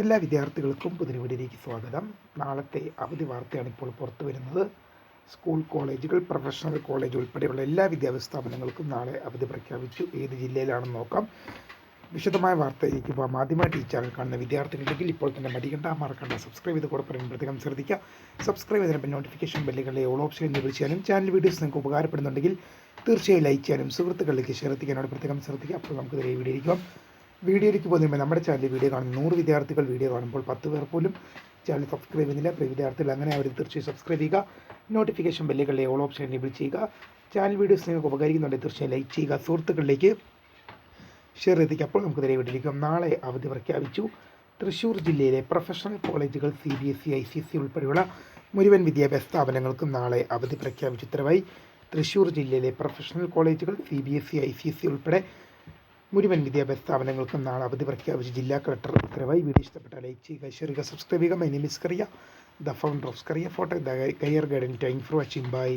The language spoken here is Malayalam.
എല്ലാ വിദ്യാർത്ഥികൾക്കും പുതിരിവിടിയിലേക്ക് സ്വാഗതം. നാളത്തെ അവധി വാർത്തയാണ് ഇപ്പോൾ പുറത്തു വരുന്നത്. സ്കൂൾ കോളേജുകൾ പ്രൊഫഷണൽ കോളേജ് ഉൾപ്പെടെയുള്ള എല്ലാ വിദ്യാഭ്യാസ സ്ഥാപനങ്ങൾക്കും നാളെ അവധി പ്രഖ്യാപിച്ചു. ഏത് ജില്ലയിലാണെന്ന് നോക്കാം. വിശദമായ വാർത്തയിലേക്ക് പോകാം ആദ്യമായിട്ട് ഈ ചാനൽ കാണുന്ന വിദ്യാർത്ഥികളുണ്ടെങ്കിൽ ഇപ്പോൾ തന്നെ മടികണ്ട മറക്കണ്ട. സബ്സ്ക്രൈബ് ചെയ്ത് കൂടെ പ്രത്യേകം ശ്രദ്ധിക്കുക സബ്സ്ക്രൈബ് ചെയ്തതിനൊപ്പം നോട്ടിഫിക്കേഷൻ ബെല്ലുകളെ ഓൾ ഓപ്ഷൻ എന്നിവ ചെയ്യാനും ചാനൽ വീഡിയോസ് നിങ്ങൾക്ക് ഉപകാരപ്പെടുന്നുണ്ടെങ്കിൽ തീർച്ചയായും ലൈക്ക് ചെയ്യാനും സുഹൃത്തുക്കളിലേക്ക് ഷെയർ എത്തിക്കാനോട് പ്രത്യേകം ശ്രദ്ധിക്കുക. അപ്പോൾ നമുക്ക് വീഡിയോ പോകാം വീഡിയോയിലേക്ക് പോകുന്നതിന് നമ്മുടെ ചാനലിൽ വീഡിയോ കാണുന്ന നൂറ് വിദ്യാർത്ഥികൾ വീഡിയോ കാണുമ്പോൾ പത്ത് പേർ പോലും ചാനൽ സബ്സ്ക്രൈബ് ചെയ്യുന്നില്ല. പ്രിയ വിദ്യാർത്ഥികൾ അങ്ങനെ അവർ തീർച്ചയായും സബ്സ്ക്രൈബ് ചെയ്യുക. നോട്ടിഫിക്കേഷൻ ബെല്ലുകളിലെ ഓൾ ഓപ്ഷൻ എനേബിൾ ചെയ്യുക. ചാനൽ വീഡിയോസ് നിങ്ങൾക്ക് ഉപകരിക്കുന്നുണ്ടെങ്കിൽ തീർച്ചയായും ലൈക്ക് ചെയ്യുക. സുഹൃത്തുക്കളിലേക്ക് ഷെയർ ചെയ്തേക്ക്. അപ്പോൾ നമുക്ക് നേരെ വീഡിയോയിലേക്ക് നാളെ അവധി പ്രഖ്യാപിച്ചു. തൃശ്ശൂർ ജില്ലയിലെ പ്രൊഫഷണൽ കോളേജുകൾ C B S E I C C ഉൾപ്പെടെയുള്ള മുഴുവൻ വിദ്യാഭ്യാസ സ്ഥാപനങ്ങൾക്കും നാളെ അവധി പ്രഖ്യാപിച്ചു. ഉത്തരവായി തൃശ്ശൂർ ജില്ലയിലെ പ്രൊഫഷണൽ കോളേജുകൾ C B S E I C C ഉൾപ്പെടെ മുഴുവൻ വിദ്യാഭ്യാസ സ്ഥാപനങ്ങൾക്കും നാളെ അവധി പ്രഖ്യാപിച്ച് ജില്ലാ കളക്ടർ ഉത്തരവായി. വീഡിയോ ഇഷ്ടപ്പെട്ട ലൈക്ക് ചെയ്യുക ഷെയർ സബ്സ്ക്രൈബ് ചെയ്യുക. My name is Kariya the founder of Kariya photo the career guidance thank for watching. Bye